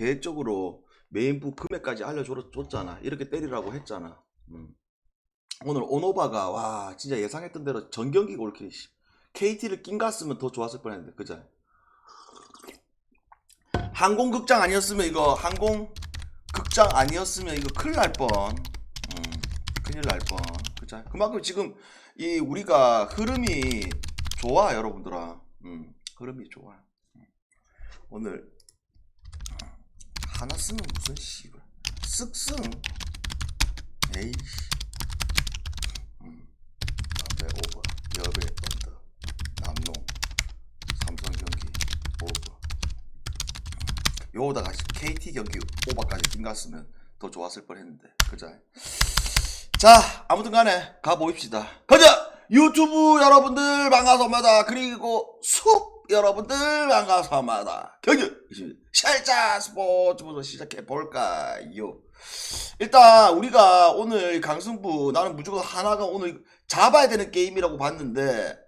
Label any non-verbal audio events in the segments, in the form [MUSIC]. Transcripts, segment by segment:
계획적으로 메인부 금액까지 알려줬잖아. 이렇게 때리라고 했잖아. 음. 오늘 오노바가 와 진짜 예상했던 대로 전경기 골키 KT를 낀 갔으면 더 좋았을 뻔했는데 그죠? 항공극장 아니었으면 이거 항공극장 아니었으면 이거 큰일 날 뻔. 음, 큰일 날 뻔. 그죠? 그만큼 지금 이 우리가 흐름이 좋아 여러분들아. 음, 흐름이 좋아. 음. 오늘 하나 쓰면 무슨 씨발. 쓱쓱. 에이씨. 음. 앞에 오버. 여배 언더. 남농. 삼성 경기. 오버. 음. 요거다가 KT 경기 오버까지 낀갔으면 더 좋았을 뻔했는데. 그자 자 아무튼 간에 가보입시다. 가자 유튜브 여러분들 반갑습니다 그리고 숲 여러분들 반갑습니다. 경기 샬자 스포츠부터 시작해 볼까요? 일단 우리가 오늘 강승부 나는 무조건 하나가 오늘 잡아야 되는 게임이라고 봤는데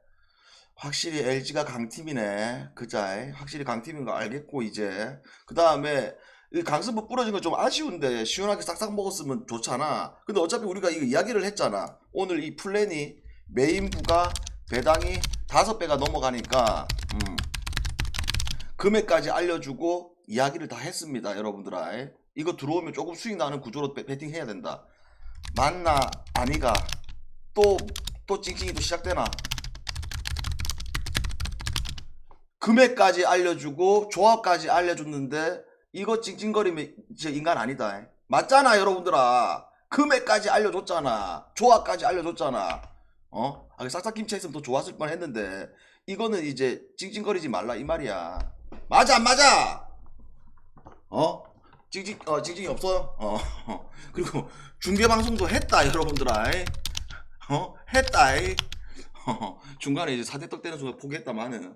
확실히 LG가 강팀이네. 그자 확실히 강팀인 거 알겠고 이제. 그 다음에 이 강승부 부러진 건 좀 아쉬운데 시원하게 싹싹 먹었으면 좋잖아. 근데 어차피 우리가 이거 이야기를 했잖아. 오늘 이 플랜이 메인부가 배당이 다섯 배가 넘어가니까 음, 금액까지 알려주고 이야기를 다 했습니다 여러분들아. 이거 들어오면 조금 수익 나는 구조로 배- 배팅해야 된다. 맞나? 아니가? 또 또 찡찡이 또 시작되나? 금액까지 알려주고 조합까지 알려줬는데 이거 찡찡거리면 이제 인간 아니다. 맞잖아 여러분들아. 금액까지 알려줬잖아. 조합까지 알려줬잖아 어? 아, 싹싹김치 했으면 더 좋았을 뻔 했는데 이거는 이제 찡찡거리지 말라 이 말이야. 맞아 안 맞아? 어? 찡찡 어 찡찡이 없어요? 어. [LAUGHS] 그리고 중계 방송도 했다 여러분들아 어? 했다 이. 어, [LAUGHS] 중간에 이제 사대떡 되는 순간 포기했다마는.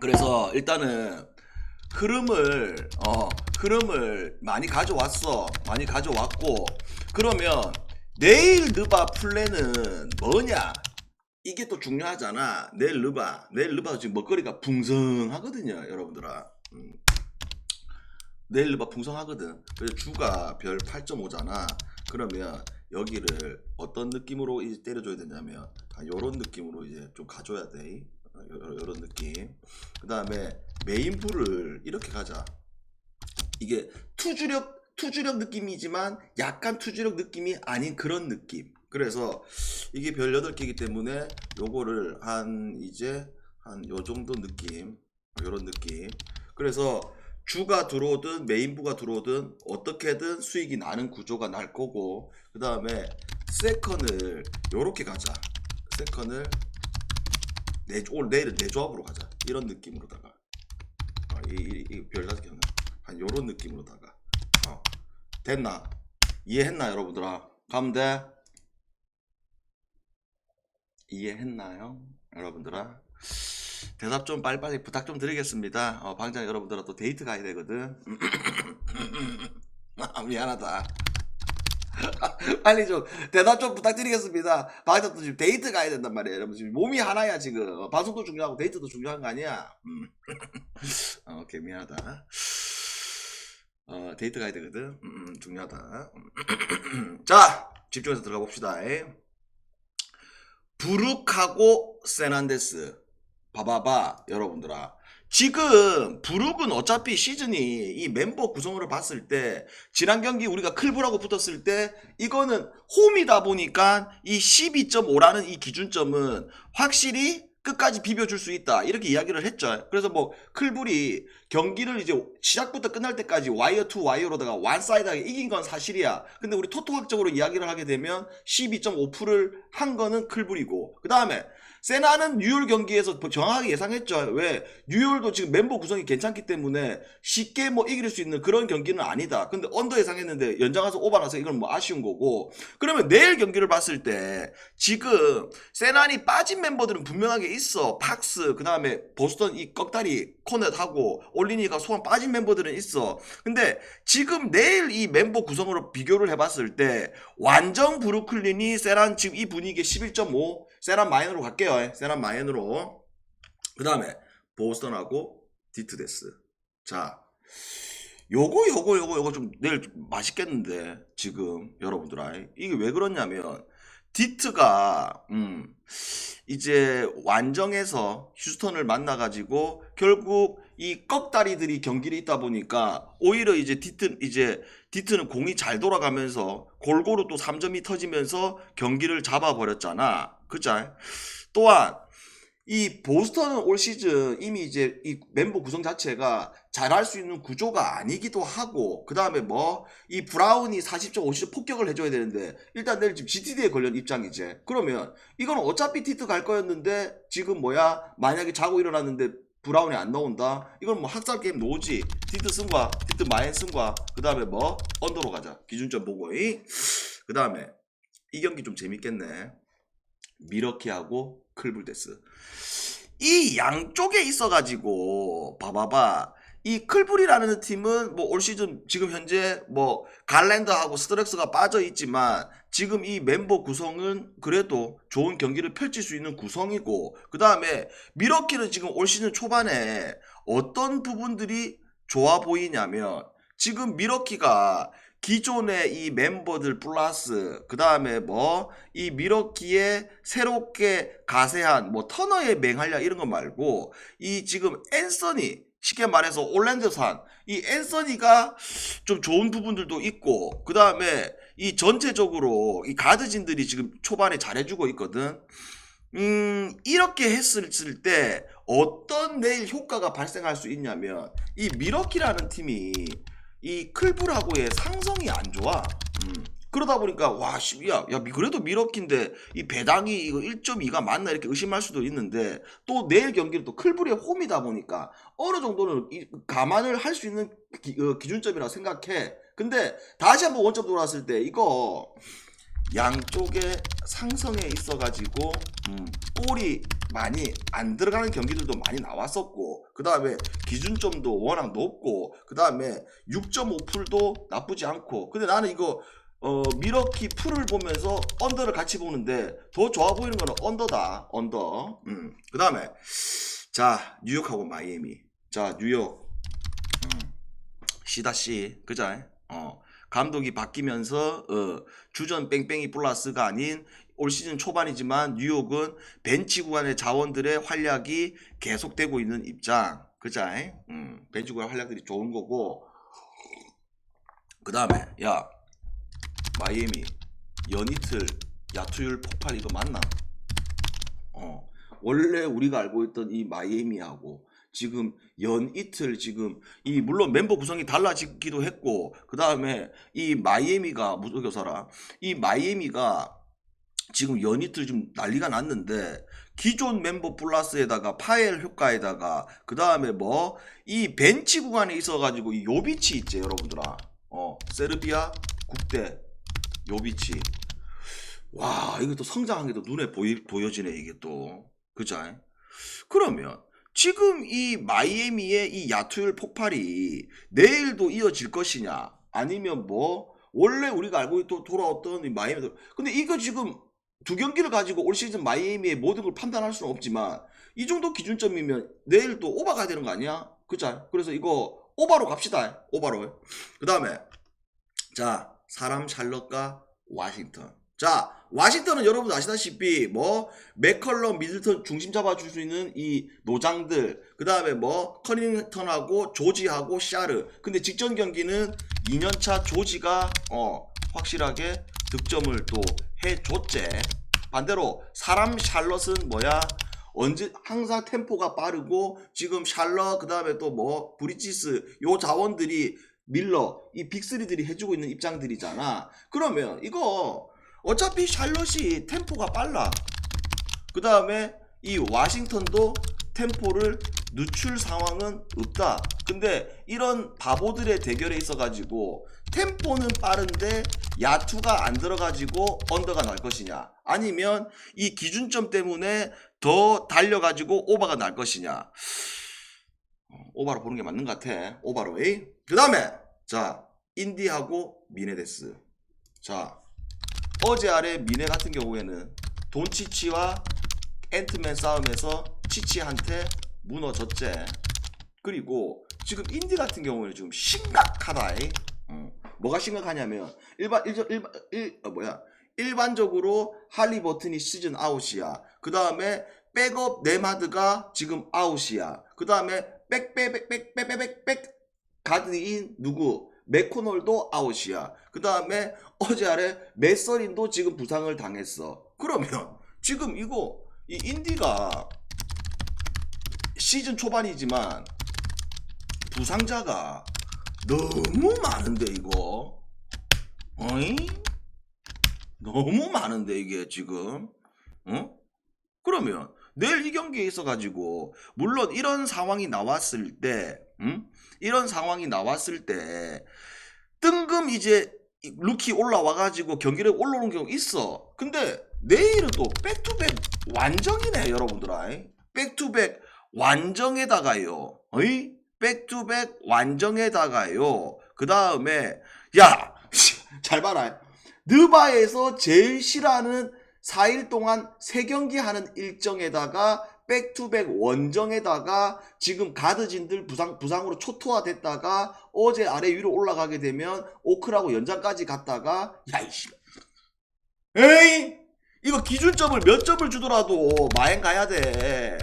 그래서 일단은 흐름을 어 흐름을 많이 가져왔어. 많이 가져왔고 그러면 내일 느바 플랜은 뭐냐? 이게 또 중요하잖아. 내일 느바. 내일 느바 지금 먹거리가 풍성하거든요 여러분들아. 음. 내일 느바 풍성하거든. 그래서 주가 별 8.5잖아. 그러면 여기를 어떤 느낌으로 이제 때려줘야 되냐면 이런 느낌으로 이제 좀 가줘야 돼. 이런 느낌. 그 다음에 메인부를 이렇게 가자. 이게 투주력 투주력 느낌이지만 약간 투주력 느낌이 아닌 그런 느낌. 그래서 이게 별 8개이기 때문에 요거를 한 이제 한 요 정도 느낌. 요런 느낌. 그래서 주가 들어오든 메인부가 들어오든 어떻게든 수익이 나는 구조가 날 거고 그 다음에 세컨을 요렇게 가자. 세컨을 내, 오늘 내일은 내 조합으로 가자. 이런 느낌으로다가. 어, 이별 다섯 개는. 한 요런 느낌으로다가. 어. 됐나 이해했나 여러분들아 가면 돼 이해했나요 여러분들아 대답 좀 빨리빨리 부탁 좀 드리겠습니다 어, 방장 여러분들아 또 데이트 가야 되거든 [LAUGHS] 아, 미안하다 [LAUGHS] 빨리 좀 대답 좀 부탁드리겠습니다. 방장도 지금 데이트 가야 된단 말이에요. 여러분 지금 몸이 하나야 지금 어, 방송도 중요하고 데이트도 중요한 거 아니야? 음. 어, [LAUGHS] 오케이 미안하다. 어, 데이트 가야 되거든. 음, 음, 중요하다. [CLEARS THROAT] 자 집중해서 들어가 봅시다. 부룩하고 세난데스 봐봐봐 여러분들아. 지금 부룩은 어차피 시즌이 이 멤버 구성으로 봤을 때 지난 경기 우리가 클브라고 붙었을 때 이거는 홈이다 보니까 이 12.5라는 이 기준점은 확실히 끝까지 비벼줄 수 있다. 이렇게 이야기를 했죠. 그래서 뭐 클불이 경기를 이제 시작부터 끝날 때까지 와이어 투 와이어로다가 완사이드하게 이긴 건 사실이야. 근데 우리 토토학적으로 이야기를 하게 되면 12.5%를 한 거는 클불이고 그 다음에 세나는 뉴욕 경기에서 정확하게 예상했죠. 왜? 뉴욕도 지금 멤버 구성이 괜찮기 때문에 쉽게 뭐 이길 수 있는 그런 경기는 아니다. 근데 언더 예상했는데 연장해서 오버 나서 이건 뭐 아쉬운 거고. 그러면 내일 경기를 봤을 때 지금 세난이 빠진 멤버들은 분명하게 있어. 팍스, 그 다음에 보스턴 이 꺽다리 코넷하고 올리니가 소환 빠진 멤버들은 있어. 근데 지금 내일 이 멤버 구성으로 비교를 해봤을 때 완전 브루클린이 세란 지금 이 분위기에 11.5 세란 마이너로 갈게요. 세란 마이너로. 그 다음에 보스턴하고 디트데스. 자, 요거 요거 요거 요거 좀 내일 좀 맛있겠는데 지금 여러분들 아 이게 왜 그러냐면 디트가 음 이제 완정에서 휴스턴을 만나 가지고 결국 이 꺽다리들이 경기를 있다 보니까 오히려 이제 디트 이제 디트는 공이 잘 돌아가면서 골고루 또 3점이 터지면서 경기를 잡아 버렸잖아. 그죠? 또한 이 보스턴은 올 시즌 이미 이제 이 멤버 구성 자체가 잘할 수 있는 구조가 아니기도 하고 그 다음에 뭐 이 브라운이 40점 50점 폭격을 해줘야 되는데 일단 내일 지금 GTD에 걸린 입장이지 그러면 이건 어차피 티트 갈 거였는데 지금 뭐야? 만약에 자고 일어났는데 브라운이 안 나온다? 이건 뭐 학살 게임 노지. 티트 승과 티트 마인 승과 그 다음에 뭐 언더로 가자. 기준점 보고 그 다음에 이 경기 좀 재밌겠네 미러키하고 클불데스. 이 양쪽에 있어가지고 봐봐봐. 이 클불이라는 팀은 뭐 올 시즌 지금 현재 뭐 갈랜더하고 스트렉스가 빠져 있지만 지금 이 멤버 구성은 그래도 좋은 경기를 펼칠 수 있는 구성이고 그 다음에 미러키는 지금 올 시즌 초반에 어떤 부분들이 좋아 보이냐면 지금 미러키가 기존의 이 멤버들 플러스 그 다음에 뭐 이 미러키의 새롭게 가세한 뭐 터너의 맹활약 이런 거 말고 이 지금 앤서니 쉽게 말해서 올랜드산 이 앤서니가 좀 좋은 부분들도 있고 그 다음에 이 전체적으로 이 가드진들이 지금 초반에 잘해주고 있거든. 음 이렇게 했을 때 어떤 내일 효과가 발생할 수 있냐면 이 미러키라는 팀이 이 클불하고의 상성이 안 좋아. 음. 그러다 보니까 와, 씨, 야, 그래도 미러키인데 이 배당이 이거 1.2가 맞나 이렇게 의심할 수도 있는데 또 내일 경기는 또 클불의 홈이다 보니까 어느 정도는 이- 감안을 할 수 있는 기, 준점이라고 생각해. 근데 다시 한번 원점 돌아왔을 때 이거 양쪽에 상성에 있어가지고 음, 골이 많이 안 들어가는 경기들도 많이 나왔었고 그 다음에 기준점도 워낙 높고 그 다음에 6.5풀도 나쁘지 않고. 근데 나는 이거 어, 미러키 풀을 보면서 언더를 같이 보는데 더 좋아 보이는 거는 언더다 언더. 음. 그 다음에 자 뉴욕하고 마이애미. 자 뉴욕. 음, 시다시 그자 어, 감독이 바뀌면서 어, 주전 뺑뺑이 플러스가 아닌 올 시즌 초반이지만 뉴욕은 벤치 구간의 자원들의 활약이 계속되고 있는 입장. 그자? 음, 벤치 구간 활약들이 좋은 거고. 그 다음에, 야, 마이애미, 연이틀, 야투율 폭발 이거 맞나? 어, 원래 우리가 알고 있던 이 마이애미하고 지금 연 이틀 지금 이 물론 멤버 구성이 달라지기도 했고 그 다음에 이 마이애미가 무슨 교사라 이 마이애미가 지금 연 이틀 좀 난리가 났는데 기존 멤버 플러스에다가 파엘 효과에다가 그 다음에 뭐 이 벤치 구간에 있어가지고 이 요비치 있지 여러분들아. 어 세르비아 국대 요비치. 와또 성장한 게 또 눈에 보이, 보여지네 이게 또. 그죠? 그러면 지금 이 마이애미의 이 야투율 폭발이 내일도 이어질 것이냐 아니면 뭐 원래 우리가 알고 또 돌아왔던 이 마이애미 근데 이거 지금 두 경기를 가지고 올 시즌 마이애미의 모든 걸 판단할 수는 없지만 이 정도 기준점이면 내일 또 오버 가야 되는 거 아니야? 그죠? 그래서 이거 오바로 갑시다. 오바로. 그 다음에 자 사람 샬럿과 와싱턴. 자 와싱턴은 여러분 아시다시피 뭐 맥컬럼 미들턴 중심 잡아줄 수 있는 이 노장들 그 다음에 뭐 커닝턴하고 조지하고 샤르. 근데 직전 경기는 2년차 조지가 어 확실하게 득점을 또 해줬제 반대로 사람 샬럿은 뭐야? 언제 항상 템포가 빠르고 지금 샬럿 그 다음에 또 뭐 브리지스 요 자원들이 밀러 이 빅스리들이 해주고 있는 입장들이잖아. 그러면 이거 어차피 샬럿이 템포가 빨라. 그 다음에 이 와싱턴도 템포를 늦출 상황은 없다. 근데 이런 바보들의 대결에 있어 가지고 템포는 빠른데 야투가 안 들어가지고 언더가 날 것이냐? 아니면 이 기준점 때문에 더 달려가지고 오버가 날 것이냐? 어, 오바로 보는 게 맞는 것 같아. 오바로 그 다음에 자 인디하고 미네데스. 자 어제 아래 미네 같은 경우에는 돈치치와 앤트맨 싸움에서 치치한테 무너졌제 그리고 지금 인디 같은 경우는 지금 심각하다. 어. 뭐가 심각하냐면 일반 일반 일반 일 어, 뭐야 일반적으로 할리 버튼이 시즌 아웃이야. 그 다음에 백업 네마드가 지금 아웃이야. 그 다음에 백백백백백백백 가드인 누구 맥코널도 아웃이야. 그 다음에 어제 아래 메서린도 지금 부상을 당했어. 그러면 지금 이거 이 인디가 시즌 초반이지만 부상자가 너무 많은데 이거 어이? 너무 많은데 이게 지금 어? 그러면 내일 이 경기에 있어 가지고 물론 이런 상황이 나왔을 때 음? 이런 상황이 나왔을 때 뜬금 이제 이 루키 올라와 가지고 경기를 올라오는 경우 있어. 근데 내일은 또 백투백 완정이네 여러분들아. 백투백 완정에다가요. 어이? 백투백 완정에다가요. 그 다음에 야 잘 봐라. 느바에서 제일 싫어하는 4일 동안 3경기 하는 일정에다가 백투백 원정에다가 지금 가드진들 부상, 부상으로 초토화됐다가 어제 아래 위로 올라가게 되면 오크라고 연장까지 갔다가 야이씨 에이? 이거 기준점을 몇 점을 주더라도 마행 가야 돼.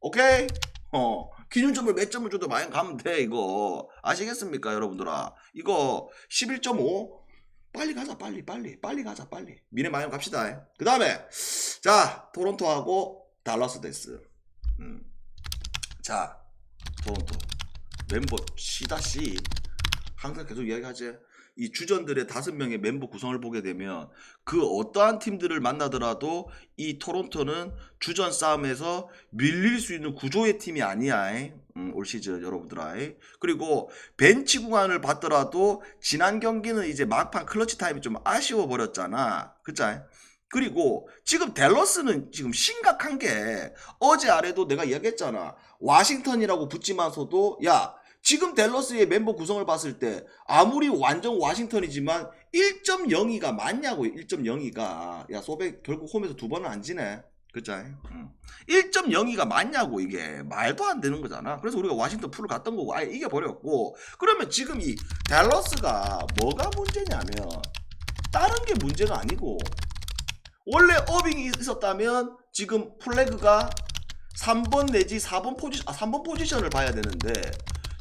오케이? 어 기준점을 몇 점을 줘도 마행 가면 돼 이거. 아시겠습니까 여러분들아? 이거 11.5 빨리 가자 빨리 빨리 빨리 가자 빨리. 미래 마영 갑시다. 그 다음에 자 토론토하고 달라스 데스 음. 자 토론토 멤버 C-C 항상 계속 이야기하지 이 주전들의 다섯 명의 멤버 구성을 보게 되면 그 어떠한 팀들을 만나더라도 이 토론토는 주전 싸움에서 밀릴 수 있는 구조의 팀이 아니야. 음, 올 시즌 여러분들아. 그리고 벤치 구간을 봤더라도 지난 경기는 이제 막판 클러치 타임이 좀 아쉬워 버렸잖아. 그자? 그리고 지금 댈러스는 지금 심각한 게 어제 아래도 내가 이야기했잖아. 와싱턴이라고 붙지만서도 야 지금 댈러스의 멤버 구성을 봤을 때 아무리 완전 와싱턴이지만 1.02가 맞냐고 1.02가 야 소백 결국 홈에서 두 번은 안 지네 그죠? 음. 1.02가 맞냐고 이게 말도 안 되는 거잖아 그래서 우리가 와싱턴 풀을 갔던 거고 아예 이겨버렸고 그러면 지금 이 댈러스가 뭐가 문제냐면 다른 게 문제가 아니고 원래 어빙이 있었다면 지금 플래그가 3번 내지 4번 포지션 아 3번 포지션을 봐야 되는데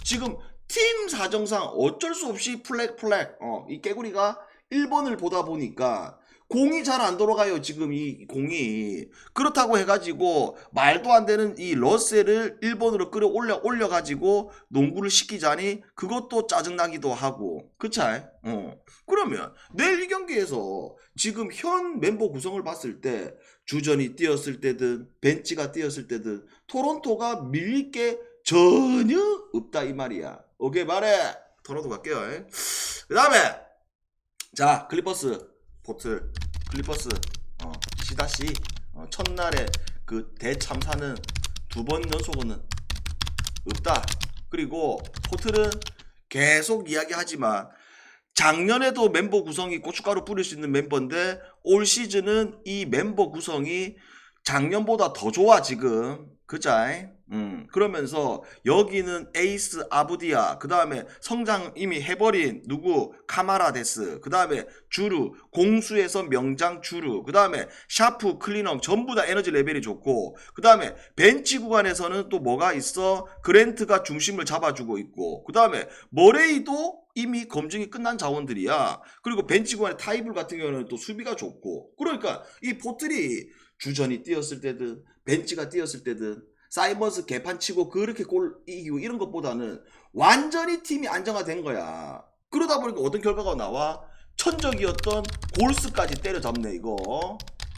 지금 팀 사정상 어쩔 수 없이 플렉 플렉 어, 이 깨구리가 1번을 보다 보니까 공이 잘 안 돌아가요 지금 이 공이 그렇다고 해가지고 말도 안 되는 이 러셀을 1번으로 끌어올려 올려가지고 농구를 시키자니 그것도 짜증나기도 하고 그쵸? 어. 그러면 내일 이 경기에서 지금 현 멤버 구성을 봤을 때 주전이 뛰었을 때든 벤치가 뛰었을 때든 토론토가 밀릴 게 전혀 없다 이 말이야. 오케이 말해. 토론토 갈게요. 그 다음에 자 클리퍼스 포틀 클리퍼스 어, 시다시 어, 첫날에 그 대참사는 두 번 연속은 없다. 그리고 포틀은 계속 이야기하지만 작년에도 멤버 구성이 고춧가루 뿌릴 수 있는 멤버인데 올 시즌은 이 멤버 구성이 작년보다 더 좋아 지금. 그자 음. 그러면서 여기는 에이스 아부디아 그 다음에 성장 이미 해버린 누구? 카마라데스. 그 다음에 주루 공수에서 명장 주루. 그 다음에 샤프 클리넘 전부 다 에너지 레벨이 좋고. 그 다음에 벤치 구간에서는 또 뭐가 있어? 그랜트가 중심을 잡아주고 있고. 그 다음에 머레이도 이미 검증이 끝난 자원들이야. 그리고 벤치 구간의 타이블 같은 경우는 또 수비가 좋고. 그러니까 이 포틀이 주전이 뛰었을 때든 벤치가 뛰었을 때든 사이버스 개판 치고 그렇게 골 이기고 이런 것보다는 완전히 팀이 안정화된 거야. 그러다 보니까 어떤 결과가 나와? 천적이었던 골스까지 때려잡네 이거.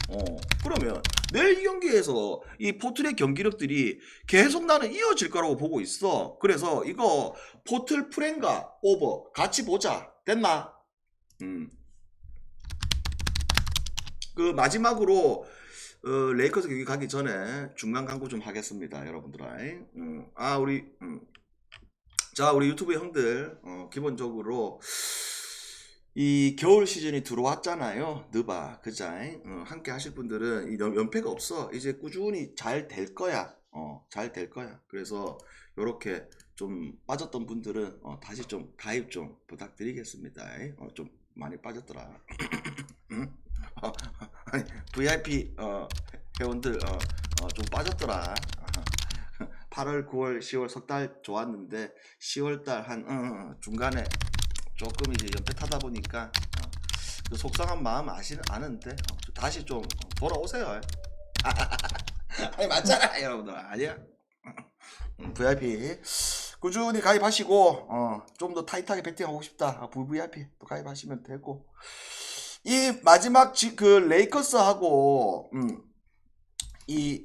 어 그러면 내일 이 경기에서 이 포틀의 경기력들이 계속 나는 이어질 거라고 보고 있어. 그래서 이거 포틀 프렌가 오버 같이 보자. 됐나? 음. 그 마지막으로 어, 레이커스 경기 가기 전에 중간 광고 좀 하겠습니다, 여러분들아. 음, 아 우리 음. 자 우리 유튜브 형들 어, 기본적으로 이 겨울 시즌이 들어왔잖아요, 느바 그자. 어, 함께 하실 분들은 이 연- 연패가 없어. 이제 꾸준히 잘 될 거야. 어, 잘 될 거야. 그래서 요렇게 좀 빠졌던 분들은 어, 다시 좀 가입 좀 부탁드리겠습니다. 어, 좀 많이 빠졌더라. [CLEARS THROAT] 응? 어, VIP 어, 회원들 어, 어, 좀 빠졌더라. 8월, 9월, 10월 석 달 좋았는데 10월 달 한 어, 중간에 조금 이제 연패 타다 보니까 어, 그 속상한 마음 아시는 아는데 어, 좀 다시 좀 돌아오세요. [LAUGHS] 아니 맞잖아 [LAUGHS] 여러분들 아니야. [LAUGHS] 음, VIP 꾸준히 가입하시고 어, 좀 더 타이트하게 배팅하고 싶다. 아, VVIP 또 가입하시면 되고 이 마지막 지, 그 레이커스하고 음, 이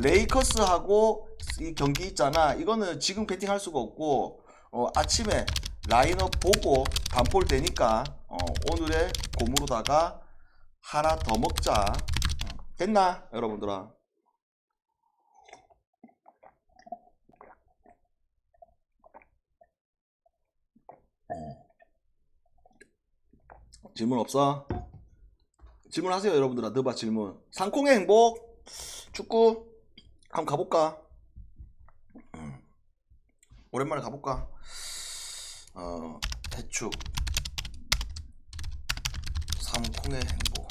레이커스하고 이 경기 있잖아. 이거는 지금 배팅할 수가 없고 어, 아침에 라인업 보고 단볼 되니까 어, 오늘의 고무로다가 하나 더 먹자. 어, 됐나 여러분들아? 질문 없어? 질문하세요 여러분들아 너봐 질문 상콩의 행복 축구 한번 가볼까? 음. 오랜만에 가볼까? 어 해축 상콩의 행복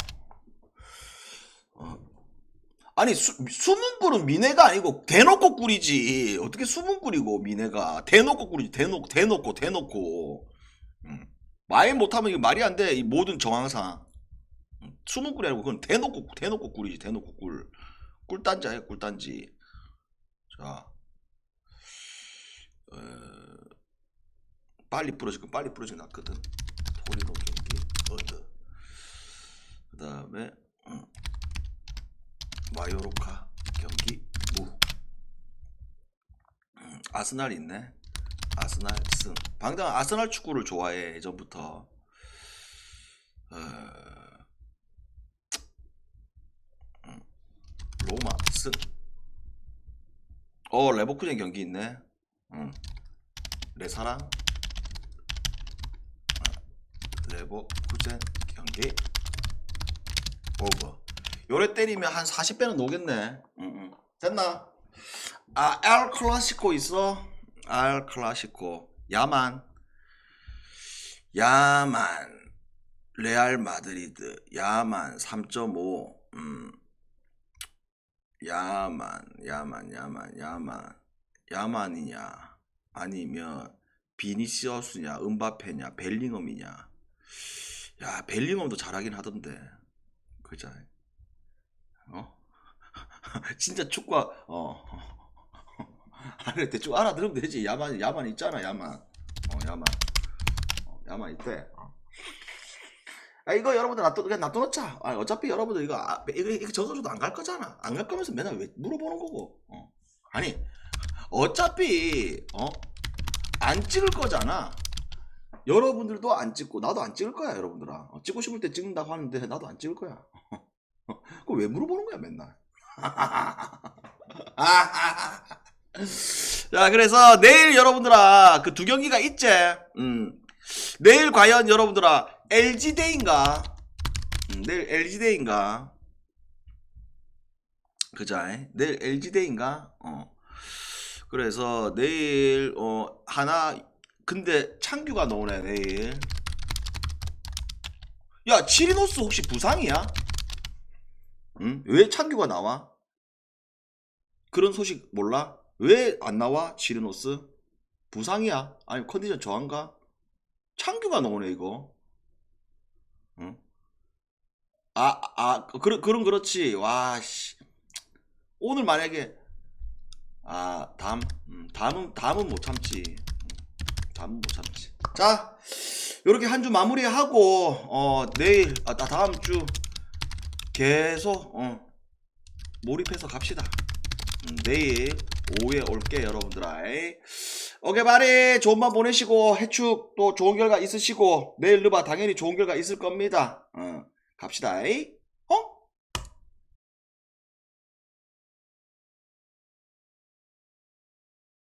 어. 아니 수, 숨은 꿀은 미네가 아니고 대놓고 꿀이지 어떻게 숨은 꿀이고 미네가 대놓고 꿀이지 대놓고 대놓고 대놓고 음. 말 못하면 이거 말이 안 돼. 이 모든 정황상. 음, 숨은 꿀이 아니고 그건 대놓고 대놓고 꿀이지. 대놓고 꿀. 꿀단지 아니야 꿀단지. 자. 어, 빨리 부러질 건 빨리 부러지게 낫거든. 토리노 경기 어드. 그 다음에 음, 마요로카 경기 무. 음, 아스날 있네. 아스날 승. 방당 아스날 축구를 좋아해 예전부터. 어... 음, 로마 승. 어 레버쿠젠 경기 있네. 응. 내 사랑. 어, 레버쿠젠 경기 오버. 요래 때리면 한 40배는 노겠네. 응, 응. 됐나? 아, 엘 클라시코 있어? 알 클라시코 야만 야만 레알 마드리드 야만 3.5 음. 야만 야만 야만 야만. 야만이냐? 아니면 비니시어스냐? 은바페냐? 벨링엄이냐? 야 벨링엄도 잘하긴 하던데. 그죠? 어? [LAUGHS] 진짜 축구 어. [LAUGHS] 아, 그래 대충 알아들으면 되지. 야만 야만 있잖아 야만. 어 야만. 어, 야만 있대. 어. 아 이거 여러분들 놔둬 그냥 놔둬놓자. 아 어차피 여러분들 이거 아, 이거, 이거 져서도 안 갈 거잖아. 안 갈 거면서 맨날 왜 물어보는 거고. 어. 아니 어차피 어 안 찍을 거잖아. 여러분들도 안 찍고 나도 안 찍을 거야 여러분들아. 어, 찍고 싶을 때 찍는다고 하는데 나도 안 찍을 거야. [LAUGHS] 그거 왜 물어보는 거야 맨날. [LAUGHS] 자, 그래서 내일 여러분들아, 그 두 경기가 있지? 음. 내일 과연 여러분들아, LG대인가? 음, 내일 LG대인가? 그자, 내일 LG대인가? 어. 그래서 내일, 어, 하나, 근데 창규가 나오네, 내일. 야, 치리노스 혹시 부상이야? 응? 왜 창규가 나와? 그런 소식 몰라? 왜 안 나와? 치르노스? 부상이야? 아니 컨디션 저한가? 창규가 나오네 이거. 응? 아, 아, 그런 그런 그렇지. 와 씨. 오늘 만약에 아, 다음 음, 다음은 다음은 못 참지. 음, 다음은 못 참지. 자, 이렇게 한 주 마무리하고 어 내일 아 다- 다음 주 계속 어 몰입해서 갑시다. 음, 내일 오후에 올게 여러분들아 오케이 바리 좋은 밤 보내시고 해축 또 좋은 결과 있으시고 내일 르바 당연히 좋은 결과 있을 겁니다. 어, 갑시다